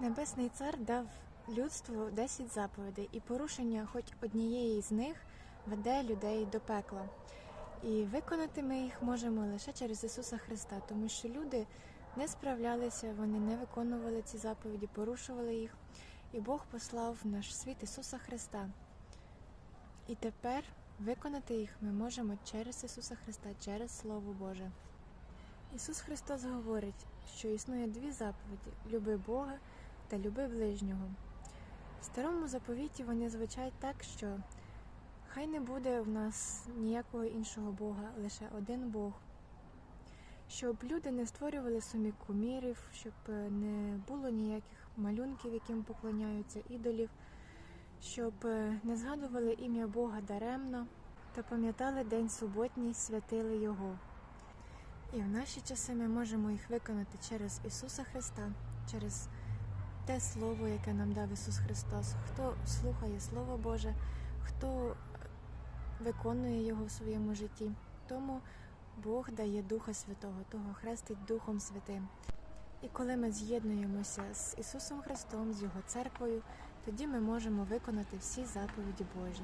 Небесний цар дав людству 10 заповідей, і порушення хоч однієї з них веде людей до пекла. І виконати ми їх можемо лише через Ісуса Христа, тому що люди не справлялися, вони не виконували ці заповіді, порушували їх. І Бог послав в наш світ Ісуса Христа. І тепер виконати їх ми можемо через Ісуса Христа, через Слово Боже. Ісус Христос говорить, що існує дві заповіді: люби Бога та люби ближнього. В старому заповіті вони звучать так, що хай не буде в нас ніякого іншого Бога, лише один Бог. Щоб люди не створювали самі кумірів, щоб не було ніяких малюнків, яким поклоняються ідолів, щоб не згадували ім'я Бога даремно та пам'ятали день суботній, святили Його. І в наші часи ми можемо їх виконати через Ісуса Христа, через те Слово, яке нам дав Ісус Христос. Хто слухає Слово Боже, хто виконує його в своєму житті, тому Бог дає Духа Святого, того хрестить Духом Святим. І коли ми з'єднуємося з Ісусом Христом, з Його церквою, тоді ми можемо виконати всі заповіді Божі.